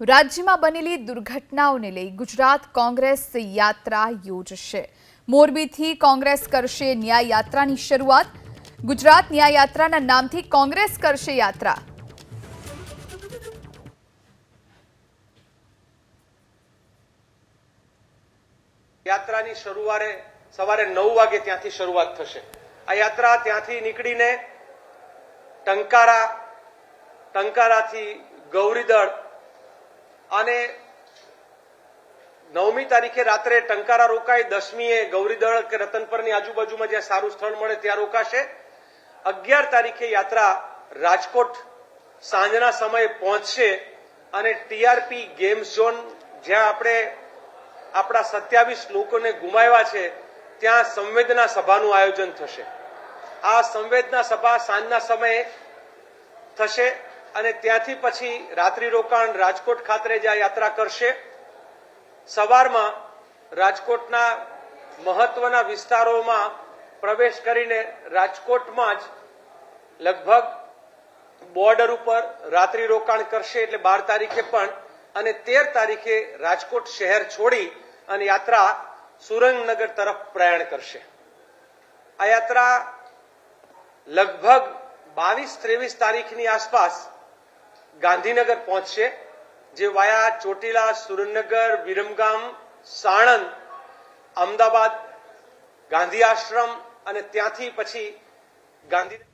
રાજ્યમાં બનેલી દુર્ઘટનાઓને લઈ ગુજરાત કોંગ્રેસ યાત્રા યોજશે. મોરબીથી કોંગ્રેસ કરશે ન્યાય યાત્રાની શરૂઆત. ગુજરાત ન્યાય યાત્રાના નામથી કોંગ્રેસ કરશે યાત્રા. યાત્રાની શરૂઆરે સવારે નવ વાગે ત્યાંથી શરૂઆત થશે. આ યાત્રા ત્યાંથી નીકળીને ટંકારા, ટંકારાથી ગૌરીદળ અને નવમી તારીખે રાત્રે ટંકારા રોકાય, દસમીએ ગૌરીદળ કે રતનપરની આજુબાજુમાં જ્યાં સારું સ્થળ મળે ત્યાં રોકાશે. અગિયાર તારીખે યાત્રા રાજકોટ સાંજના સમયે પહોંચશે અને ટીઆરપી ગેમ ઝોન જ્યાં આપણે આપણા સત્યાવીસ લોકોને ગુમાવ્યા છે, ત્યાં સંવેદના સભાનું આયોજન થશે. આ સંવેદના સભા સાંજના સમયે થશે. અને ત્યાંથી પછી રાત્રિ રોકાણ રાજકોટ ખાતે જ્યાં યાત્રા કરશે, સવારમાં રાજકોટના મહત્વના વિસ્તારોમાં પ્રવેશ કરીને રાજકોટમાં જ લગભગ બોર્ડર ઉપર રાત્રિ રોકાણ કરશે એટલે બાર તારીખે પણ, અને તેર તારીખે રાજકોટ શહેર છોડી અને યાત્રા સુરેન્દ્રનગર તરફ પ્રયાણ કરશે. આ યાત્રા લગભગ બાવીસ ત્રેવીસ તારીખની આસપાસ ગાંધીનગર પહોંચશે, જે વાયા ચોટીલા, સુરેન્દ્રનગર, વિરમગામ, સાણંદ, અમદાવાદ, ગાંધી આશ્રમ અને ત્યાંથી પછી ગાંધી